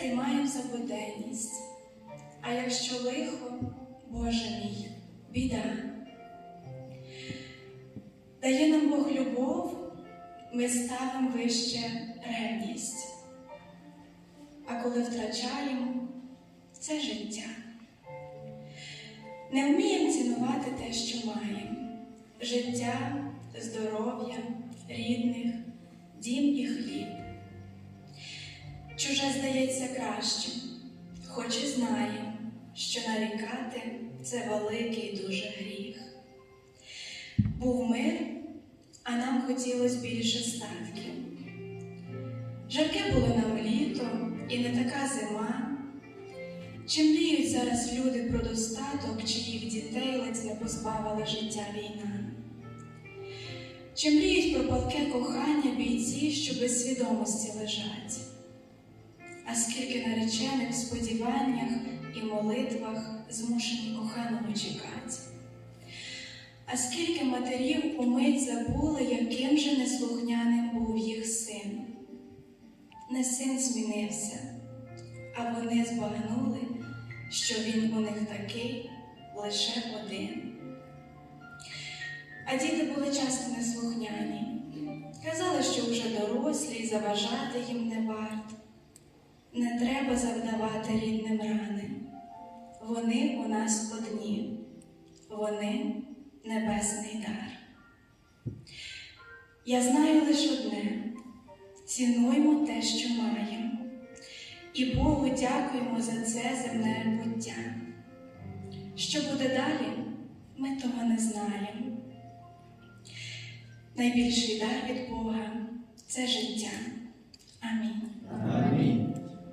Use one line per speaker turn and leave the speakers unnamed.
сприймаємо за буденність. А якщо лихо, Боже мій, біда. Дає нам Бог любов, ми ставимо вище ревність. А коли втрачаємо, це життя. Не вміємо цінувати те, що маємо: життя, здоров'я, рідних, дім і хліб. Чуже здається кращим, хоч і знаємо, що нарікати це великий дуже гріх. Був мир, а нам хотілося більше статків. Жарке було нам літо і не така зима. Чи мріють зараз люди про достаток, чиїх дітей ледь не позбавила життя війна? Чи мріють про палке кохання бійці, що без свідомості лежать? А скільки наречених в сподіваннях і молитвах змушені коханого чекати? А скільки матерів умить забули, яким же неслухняним був їх син? Не син змінився, а вони збагнули, що він у них такий лише один. А діти були часто неслухняні, казали, що вже дорослі і заважати їм не варт. Треба завдавати рідним рани. Вони у нас одні, вони небесний дар. Я знаю лише одне: цінуймо те, що маємо, і Богу дякуємо за це земне буття. Що буде далі, ми того не знаємо. Найбільший дар від Бога це життя.